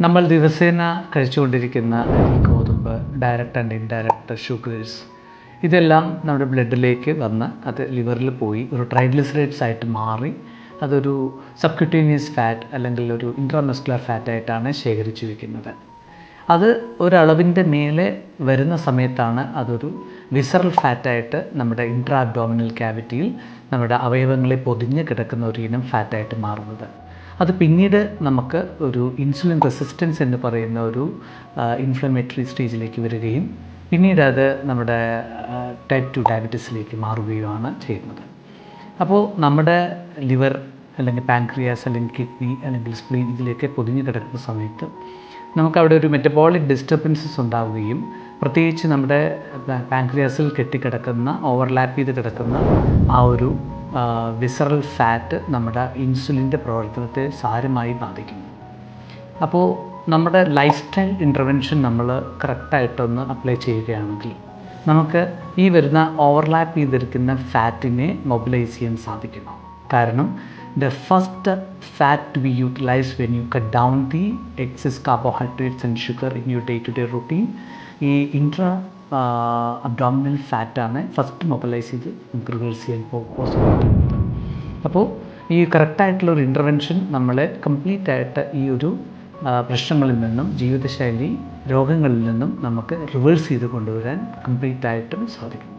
നമ്മൾ ദിവസേന കഴിച്ചുകൊണ്ടിരിക്കുന്ന ഗോതമ്പ് ഡയറക്റ്റ് ആൻഡ് ഇൻഡയറക്റ്റ് ഷുഗേഴ്സ് ഇതെല്ലാം നമ്മുടെ ബ്ലഡിലേക്ക് വന്ന് അത് ലിവറിൽ പോയി ഒരു ട്രൈഗ്ലിസറൈഡ്സ് ആയിട്ട് മാറി അതൊരു സബ്ക്യൂട്ടേനിയസ് ഫാറ്റ് അല്ലെങ്കിൽ ഒരു ഇൻട്രാമസ്കുലർ ഫാറ്റായിട്ടാണ് ശേഖരിച്ചു വയ്ക്കുന്നത് അത് ഒരളവിന്റെ മേലെ വരുന്ന സമയത്താണ് അതൊരു വിസറൽ ഫാറ്റായിട്ട് നമ്മുടെ ഇൻട്രാ അബ്ഡോമിനൽ ക്യാവിറ്റിയിൽ നമ്മുടെ അവയവങ്ങളെ പൊതിഞ്ഞ് കിടക്കുന്ന ഒരു ഇനം ഫാറ്റായിട്ട് മാറുന്നത്. അത് പിന്നീട് നമുക്ക് ഒരു ഇൻസുലിൻ റെസിസ്റ്റൻസ് എന്ന് പറയുന്ന ഒരു ഇൻഫ്ലമേറ്ററി സ്റ്റേജിലേക്ക് വരികയും പിന്നീട് അത് നമ്മുടെ ടൈപ്പ് ടു ഡയബറ്റീസിലേക്ക് മാറുകയുമാണ് ചെയ്യുന്നത്. അപ്പോൾ നമ്മുടെ ലിവർ അല്ലെങ്കിൽ പാൻക്രിയാസ് അല്ലെങ്കിൽ കിഡ്നി അല്ലെങ്കിൽ സ്പ്ലീൻ ഇതിലേക്ക് പൊതിഞ്ഞു കിടക്കുന്ന സമയത്ത് നമുക്കവിടെ ഒരു മെറ്റബോളിക് ഡിസ്റ്റർബൻസസ് ഉണ്ടാവുകയും പ്രത്യേകിച്ച് നമ്മുടെ പാൻക്രിയാസിൽ കെട്ടിക്കിടക്കുന്ന ഓവർലാപ്പ് ചെയ്ത് കിടക്കുന്ന ആ ഒരു വിസറൽ ഫാറ്റ് നമ്മുടെ ഇൻസുലിന്റെ പ്രവർത്തനത്തെ സാരമായി ബാധിക്കുന്നു. അപ്പോൾ നമ്മുടെ ലൈഫ് സ്റ്റൈൽ ഇന്റർവെൻഷൻ നമ്മൾ കറക്റ്റായിട്ടൊന്ന് അപ്ലൈ ചെയ്യുകയാണെങ്കിൽ നമുക്ക് ഈ വരുന്ന ഓവർലാപ്പ് ചെയ്തിരിക്കുന്ന ഫാറ്റിനെ മൊബിലൈസ് ചെയ്യാൻ സാധിക്കണം കാരണം fat to be utilise when you cut down the excess carbohydrates and sugar in you day to day routine ഈ ഇൻട്രാ അബ്ഡോമിനൽ ഫാറ്റാണ് ഫസ്റ്റ് മൊബിലൈസ് ചെയ്ത് നമുക്ക് റിവേഴ്സ് ചെയ്യാൻ പോസിബിൾ അപ്പോൾ ഈ കറക്റ്റായിട്ടുള്ള ഒരു ഇന്റർവെൻഷൻ നമ്മളെ കംപ്ലീറ്റ് ആയിട്ട് ഈ ഒരു പ്രശ്നങ്ങളിൽ നിന്നും ജീവിതശൈലി രോഗങ്ങളിൽ നിന്നും നമുക്ക് റിവേഴ്സ് ചെയ്ത് കൊണ്ടുവരാൻ കംപ്ലീറ്റ് ആയിട്ടും സാധിക്കും.